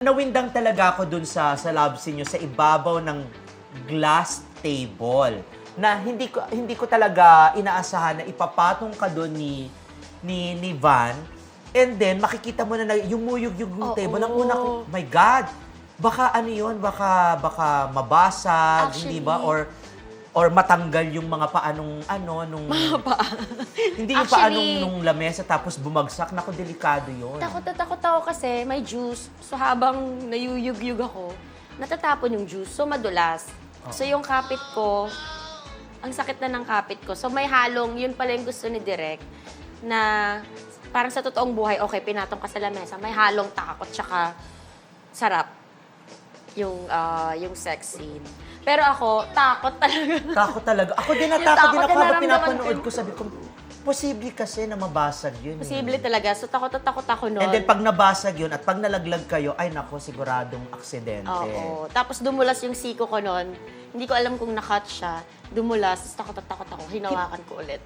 Nawindang talaga ako dun sa, sa love scene nyo, sa ibabaw ng glass table na hindi ko hindi ko talaga inaasahan na ipapatong ka doon ni ni ni Van. And then makikita mo na, na yumuyog yung Oo. table. Ang una ko my god baka ano yun? Baka baka mabasag hindi ba? Or or matanggal yung mga paanong ano nung Pa. hindi yung paanong Actually- nung lamesa tapos bumagsak nako delikado yun Takot na takot ako kasi may juice. So habang nayuyug-yug ako, natatapon yung juice. So madulas. So yung kapit ko, ang sakit na ng kapit ko. So may halong, yun pala yung gusto ni Direk, na parang sa totoong buhay, okay, pinatong ka sa lamesa, may halong takot tsaka sarap yung ah, yung sex scene. Pero ako, takot talaga. Takot talaga. Ako din natakot din ako na habang pinapanood ko. Sabi ko, posible kasi na mabasag yun. eh. Posible talaga. So takot na takot ako noon. And then pag nabasag yun at pag nalaglag kayo, ay nako, siguradong aksidente. Oo. Tapos dumulas yung siko ko noon. Hindi ko alam kung nakat siya. Dumulas, tapos takot at takot ako. Hinawakan ko ulit.